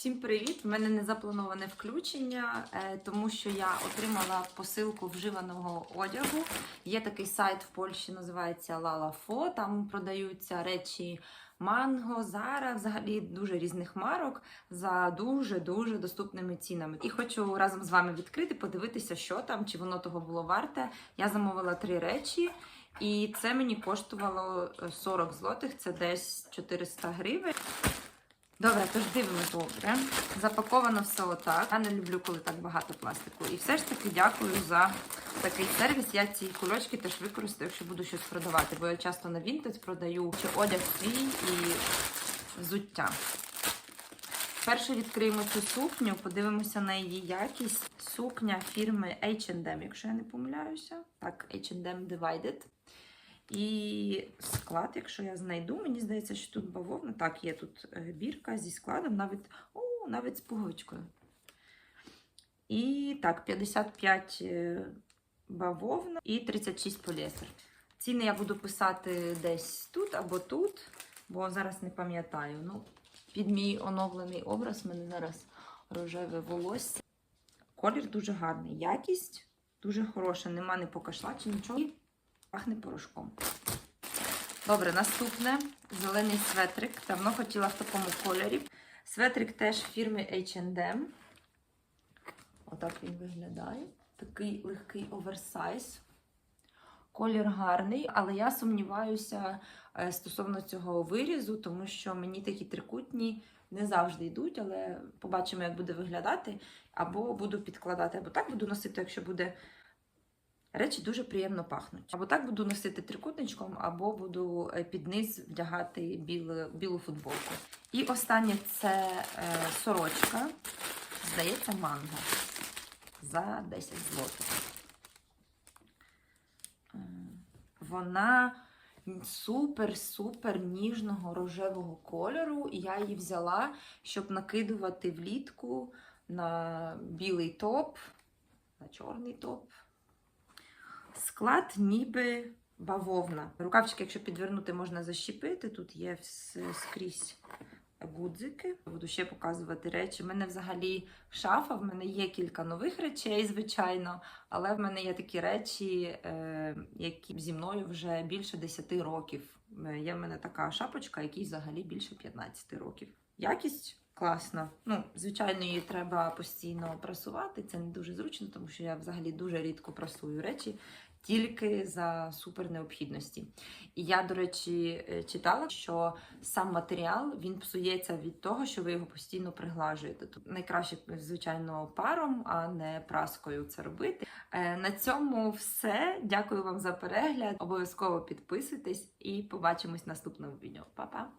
Всім привіт! У мене не заплановане включення, е, тому що я отримала посилку вживаного одягу. Є такий сайт в Польщі, називається Lalafo. Там продаються речі Манго, Зара, взагалі дуже різних марок за дуже дуже доступними цінами. І хочу разом з вами відкрити, подивитися, що там, чи воно того було варте. Я замовила три речі. І це мені коштувало е, 40 злотих, це десь 400 гривень. Добре, тож дивимось добре. Запаковано все отак. Я не люблю, коли так багато пластику. І все ж таки дякую за такий сервіс. Я ці кульочки теж використаю, якщо буду щось продавати, бо я часто на Vinted продаю чи одяг свій і взуття. Перше відкриємо цю сукню, подивимося на її якість. Сукня фірми H&M, якщо я не помиляюся. Так, H&M Divided. І склад, якщо я знайду, мені здається, що тут бавовна. Так, є тут е, бірка зі складом, навіть, о, навіть з пуговичкою. І так, 55 е, бавовна і 36 поліестер. Ціни я буду писати десь тут або тут, бо зараз не пам'ятаю. Ну, під мій оновлений образ в мене зараз рожеве волосся. Колір дуже гарний. Якість дуже хороша, нема не покашла чи нічого. І пахне порошком. Добре, наступне зелений светрик. Давно хотіла в такому кольорі. Светрик теж фірми H&M. Отак він виглядає. Такий легкий оверсайз. Колір гарний, але я сумніваюся е, стосовно цього вирізу, тому що мені такі трикутні не завжди йдуть, але побачимо, як буде виглядати. Або буду підкладати, або так буду носити, якщо буде. Речі дуже приємно пахнуть. Або так буду носити трикутничком, або буду е, під низ вдягати білу, білу футболку. І останнє це е, сорочка, здається, манго за 10 злотих. Е, Вона супер-супер ніжного рожевого кольору, і я її взяла, щоб накидувати влітку на білий топ, на чорний топ. Склад ніби бавовна. Рукавчики, якщо підвернути, можна защепити. Тут є скрізь гудзики. Буду ще показувати речі. У мене взагалі шафа, в мене є кілька нових речей, звичайно, але в мене є такі речі, е, які зі мною вже більше 10 років. Е, Є в мене така шапочка, якій взагалі більше 15 років. Якість класна. Ну, звичайно, її треба постійно прасувати. Це не дуже зручно, тому що я взагалі дуже рідко прасую речі. Тільки за супер необхідності. І я, до речі, е, читала, що сам матеріал він псується від того, що ви його постійно приглажуєте. Тут найкраще, звичайно, паром, а не праскою це робити. Е, На цьому все. Дякую вам за перегляд. Обов'язково підписуйтесь і побачимось в наступному відео. Па-па!